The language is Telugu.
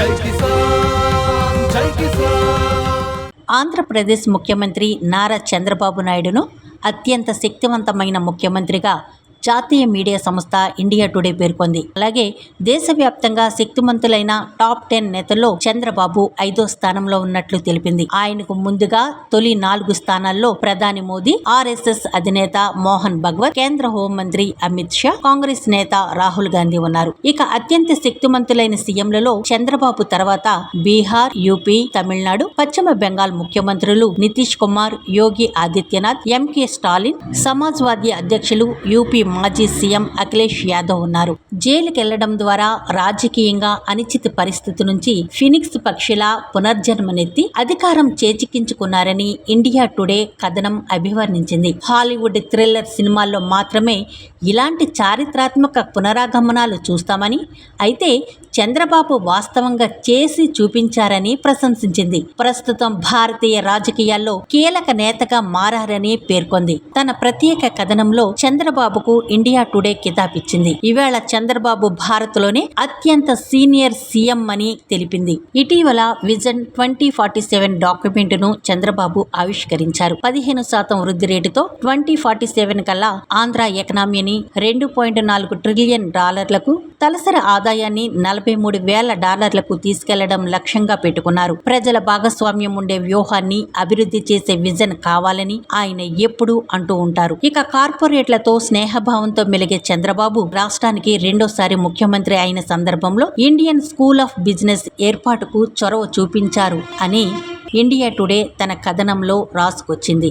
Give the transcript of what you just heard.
జై కిసాన్ జై కిసాన్. ఆంధ్రప్రదేశ్ ముఖ్యమంత్రి నారా చంద్రబాబు నాయుడును అత్యంత శక్తివంతమైన ముఖ్యమంత్రిగా జాతీయ మీడియా సంస్థ ఇండియా టుడే పేర్కొంది. అలాగే దేశవ్యాప్తంగా శక్తిమంతులైన టాప్ టెన్ నేతల్లో చంద్రబాబు ఐదో స్థానంలో ఉన్నట్లు తెలిపింది. ఆయనకు ముందుగా తొలి నాలుగు స్థానాల్లో ప్రధాని మోదీ ఆర్ఎస్ఎస్ అధినేత మోహన్ భగవత్ కేంద్ర హోంమంత్రి అమిత్ షా కాంగ్రెస్ నేత రాహుల్ గాంధీ ఉన్నారు. ఇక అత్యంత శక్తిమంతులైన సీఎంలలో చంద్రబాబు తర్వాత బీహార్ యూపీ తమిళనాడు పశ్చిమ బెంగాల్ ముఖ్యమంత్రులు నితీష్ కుమార్ యోగి ఆదిత్యనాథ్ ఎంకే స్టాలిన్ సమాజ్వాదీ అధ్యక్షులు యూపీ మాజీ సీఎం అఖిలేష్ యాదవ్ ఉన్నారు. జైలుకెళ్ళడం ద్వారా రాజకీయంగా అనిశ్చిత పరిస్థితి నుంచి ఫినిక్స్ పక్షిలా పునర్జన్మనెత్తి అధికారం చేజిక్కించుకున్నారని ఇండియా టుడే కథనం అభివర్ణించింది. హాలీవుడ్ థ్రిల్లర్ సినిమాల్లో మాత్రమే ఇలాంటి చారిత్రాత్మక పునరాగమనాలు చూస్తామని అయితే చంద్రబాబు వాస్తవంగా చేసి చూపించారని ప్రశంసించింది. ప్రస్తుతం భారతీయ రాజకీయాల్లో కీలక నేతగా మారారని పేర్కొంది. తన ప్రత్యేక కథనంలో చంద్రబాబుకు ఇండియా టుడే కితాబిచ్చింది. ఈవేళ చంద్రబాబు భారత్లోనే అత్యంత సీనియర్ సీఎం అని తెలిపింది. ఇటీవల విజన్ ట్వంటీ ఫార్టీ సెవెన్ డాక్యుమెంట్ను చంద్రబాబు ఆవిష్కరించారు. పదిహేను శాతం వృద్ధి రేటుతో ట్వంటీ ఫార్టీ సెవెన్ కల్లా ఆంధ్ర ఎకనామీని రెండు పాయింట్ నాలుగు ట్రిలియన్ డాలర్లకు తలసరి ఆదాయాన్ని నలభై మూడు వేల డాలర్లకు తీసుకెళ్ళడం లక్ష్యంగా పెట్టుకున్నారు. ప్రజల భాగస్వామ్యం ఉండే వ్యూహాన్ని అభివృద్ధి చేసే విజన్ కావాలని ఆయన ఎప్పుడూ అంటూ ఉంటారు. ఇక కార్పొరేట్లతో స్నేహభావంతో మెలిగే చంద్రబాబు రాష్ట్రానికి రెండోసారి ముఖ్యమంత్రి అయిన సందర్భంలో ఇండియన్ స్కూల్ ఆఫ్ బిజినెస్ ఏర్పాటుకు చొరవ చూపించారు అని ఇండియా టుడే తన కథనంలో రాసుకొచ్చింది.